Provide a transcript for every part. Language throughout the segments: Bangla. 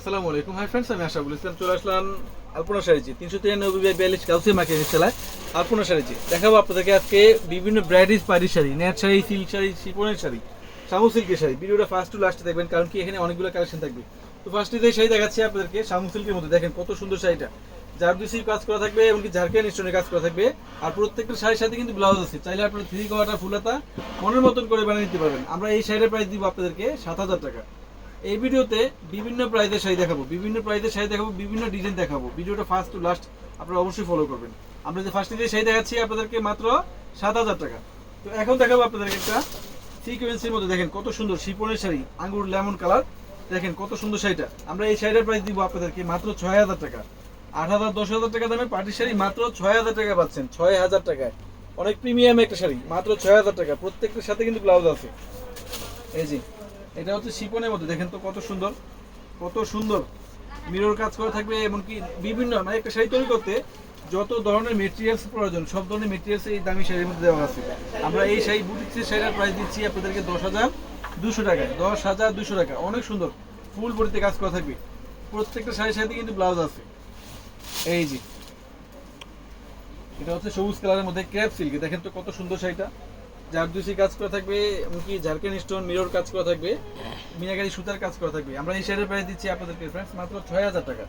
আসসালামু আলাইকুম। হাই ফ্রেন্ডস আমি আশাবুল ইসলাম। চলে আসলাম আলপনা শাড়িজি তিনশো তিরানব্বই বাই বিয়াল্লিশ কাউসি মাকে নিচেলায় আলপনা শাড়িজি দেখাবো আপনাদেরকে আজকে বিভিন্ন ব্রাইডিস পাড়ি শাড়ি। নেট শাড়ি সিল্ক শাড়ি, শিপনের শাড়ি শামু সিল্কের শাড়ি। ভিডিওটা ফার্স্ট টু লাস্টে দেখবেন, কারণ কি এখানে অনেকগুলো কালেকশন থাকবে। তো ফার্স্টে যে শাড়ি দেখাচ্ছি আপনাদেরকে শামু সিল্কের মধ্যে। দেখেন কত সুন্দর শাড়িটা। জারদুসি কাজ করা থাকবে এমনকি ঝাড়খান্ড স্টোনের কাজ করা থাকবে। আর প্রত্যেকটা শাড়ির সাথে কিন্তু ব্লাউজ আছে। চাইলে আপনারা থ্রি কোয়াটা ফুলাতা মনের মতন করে বানিয়ে নিতে পারবেন। আমরা এই শাড়ির প্রাইস দিব আপনাদেরকে সাত হাজার টাকা। এই ভিডিওতে বিভিন্ন প্রাইজের শাড়ি দেখাবো, বিভিন্ন প্রাইজের শাড়ি দেখাবো, বিভিন্ন ডিজাইন দেখাবো। ভিডিওটা ফার্স্ট টু লাস্ট আপনারা অবশ্যই ফলো করবেন। আমরা যে ফার্স্টে শাড়ি দেখাচ্ছি আপনাদেরকে মাত্র সাত হাজার টাকা। তো এখন দেখাবো আপনাদেরকে একটা সিকোয়েন্সের মধ্যে দেখেন কত সুন্দর শিপনের শাড়ি, আঙ্গুর লেমন কালার। দেখেন কত সুন্দর শাড়িটা। আমরা এই শাড়িটার প্রাইস দিব আপনাদেরকে মাত্র ছয় হাজার টাকা। আট হাজার, দশ হাজার টাকা দামে পার্টি শাড়ি মাত্র ছয় হাজার টাকা পাচ্ছেন, ছয় হাজার টাকায়। অনেক প্রিমিয়াম একটা শাড়ি, মাত্র ছয় হাজার টাকা। প্রত্যেকটার সাথে কিন্তু ব্লাউজ আছে। এই যে এটা হচ্ছে শিপনের মধ্যে দেখেন তো কত সুন্দর কত সুন্দর। মিরর কাজ করা থাকবে, এমনকি বিভিন্ন মানে একটা শাড়ি তৈরি করতে যত ধরনের মেটেরিয়ালস প্রয়োজন, সব ধরনের মেটেরিয়ালস এই দামি শাড়ির মধ্যে দেওয়া আছে। আমরা এই শাড়ি বুটিক্সের শাড়ির প্রাইস দিচ্ছি আপনাদেরকে দশ হাজার দুশো টাকায়, দশ হাজার দুশো টাকা, অনেক সুন্দর। ফুল বডিতে কাজ করা থাকবে। প্রত্যেকটা শাড়ির সাথে কিন্তু ব্লাউজ আছে। এই যে, এটা হচ্ছে সবুজ কালারের মধ্যে ক্র্যাপ সিল্ক দেখেন তো কত সুন্দর শাড়িটা। জারদুসি কাজ করা থাকবে, এমনকি ঝাড়খান্ড স্টোন মিরর কাজ করা থাকবে, মিনাকারি সুতার কাজ করা থাকবে। আমরা এই শাড়ির প্রাইস দিচ্ছি আপনাদেরকে ফ্রেন্ডস মাত্র ছয় হাজার টাকা।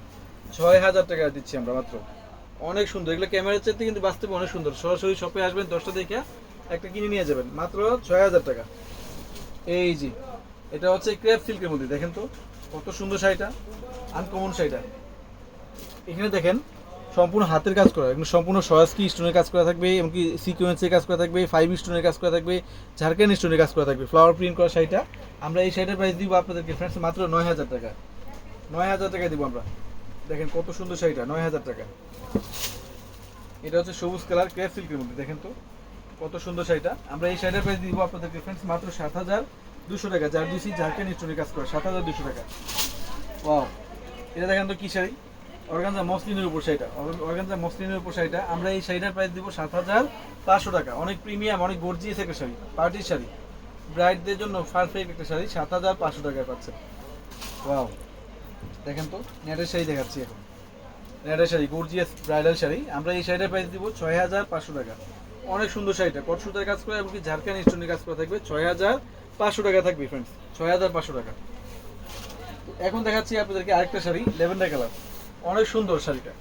ছয় হাজার টাকা দিচ্ছি আমরা মাত্র। অনেক সুন্দর। এগুলো ক্যামেরার চাইতে কিন্তু বাস্তবে অনেক সুন্দর। সরাসরি শপে আসবেন, দশটা দেখে একটা কিনে নিয়ে যাবেন। মাত্র ছয় হাজার টাকা। এই জি এটা হচ্ছে ক্র্যাপ সিল্কের মধ্যে। দেখেন তো, কত সুন্দর শাড়িটা। আনকমন শাড়িটা। এখানে দেখেন সম্পূর্ণ হাতের কাজ করা এগুলো সম্পূর্ণ সয়াস্কি স্টোনের কাজ করা থাকবে, এমনকি সিকোয়েন্সের কাজ করা থাকবে ফাইভ স্টোনের কাজ করা থাকবে ঝাড়খান্ড স্টোনের কাজ করা থাকবে ফ্লাওয়ার প্রিন্ট করা শাড়িটা। আমরা এই শাড়িটার প্রাইস দিব আপনাদেরকে ফ্রেন্ডস মাত্র নয় হাজার টাকা। নয় হাজার টাকা দিব আমরা। দেখেন কত সুন্দর শাড়িটা, নয় হাজার টাকা। এটা হচ্ছে সবুজ কালার ক্র্যাপ সিল্কের মধ্যে, দেখেন তো। কত সুন্দর শাড়িটা। আমরা এই শাড়িটার প্রাইস দিব আপনাদেরকে ফ্রেন্ডস মাত্র সাত হাজার দুশো টাকা। যার দিছি ঝাড়খান্ড স্টোনের কাজ করা, সাত হাজার দুশো টাকা। ওয়াও এটা দেখেন তো কী শাড়ি? অর্গানজা মসলিনের উপর শাড়িটা। অর্গানজা মসলিনের উপর শাড়িটা। আমরা এই শাড়িটার প্রাইস দিব সাত হাজার পাঁচশো টাকা। অনেক প্রিমিয়াম অনেক গর্জিয়াস একটা শাড়ি পার্টির শাড়ি। ব্রাইডদের জন্য পারফেক্ট একটা শাড়ি, সাত হাজার পাঁচশো টাকায় পাচ্ছেন ওয়াও দেখেন তো, নেটের শাড়ি দেখাচ্ছি এখন। নেটের শাড়ি গর্জিয়াস ব্রাইডাল শাড়ি। আমরা এই শাড়িটার প্রাইস দিব ছয় হাজার পাঁচশো টাকা। অনেক সুন্দর শাড়িটা। কট কাজ করে এমনকি ঝাড়খান্ড স্টোনের কাজ করা থাকবে ছয় হাজার পাঁচশো টাকা থাকবে ফ্রেন্ডস ছয় হাজার পাঁচশো টাকা। এখন দেখাচ্ছি আপনাদেরকে আরেকটা শাড়ি লেভেন্ডার কালার অনেক সুন্দর শাড়িটা।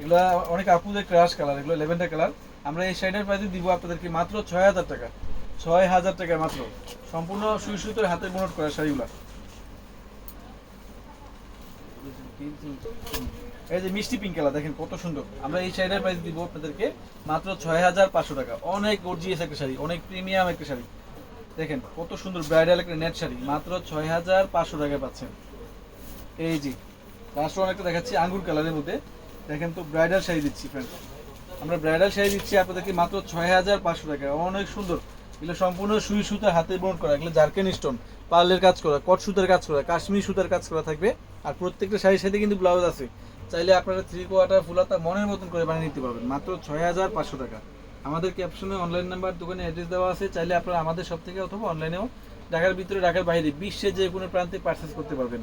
এগুলা অনেক আপুদের ক্রাশ কালার এগুলো লেভেন্ডার কালার আমরা এই শাড়িটার প্রাইসে দিব আপনাদেরকে মাত্র ছয় হাজার টাকা। ছয় হাজার টাকা মাত্র। সম্পূর্ণ সুই সুতোর হাতে বোনট করা শাড়িগুলো। এই যে মিষ্টি পিঙ্ক কালার দেখেন কত সুন্দর। আমরা এই শাড়িটার প্রাইস দিব আপনাদেরকে মাত্র ছয় হাজার পাঁচশো টাকা। অনেক গর্জিয়াস একটা শাড়ি, অনেক প্রিমিয়াম একটা শাড়ি। দেখেন কত সুন্দর ব্রাইডাল একটা নেট শাড়ি, মাত্র ছয় হাজার পাঁচশো টাকায় পাচ্ছেন। এই জি লাস্ট ওয়ান একটা দেখাচ্ছি, আঙ্গুর কালারের মধ্যে। দেখেন তো ব্রাইডাল শাড়ি দিচ্ছি ফ্রেন্ড আমরা ব্রাইডাল শাড়ি দিচ্ছি আপনাদেরকে মাত্র ছয় হাজার পাঁচশো টাকা। অনেক সুন্দর। এগুলো সম্পূর্ণ সুই সুতা, হাতে বোন করা। এগুলো জার্কেন স্টোন, পার্লের কাজ করা, কট সুতার কাজ করা, কাশ্মীরি সুতার কাজ করা থাকবে। আর প্রত্যেকটা শাড়ির সাথে কিন্তু ব্লাউজ আছে। চাইলে আপনারা থ্রি কোয়ার্টার ফুলাতা মনের মতন করে বানিয়ে নিতে পারবেন। মাত্র ছয় হাজার পাঁচশো টাকা। আমাদের ক্যাপশনে অনলাইন নাম্বার দোকানে অ্যাড্রেস দেওয়া আছে। চাইলে আপনারা আমাদের সব থেকে অথবা অনলাইনেও ঢাকার ভিতরে, ঢাকার বাইরে, বিশ্বের যে কোনো প্রান্তে পারচেস করতে পারবেন।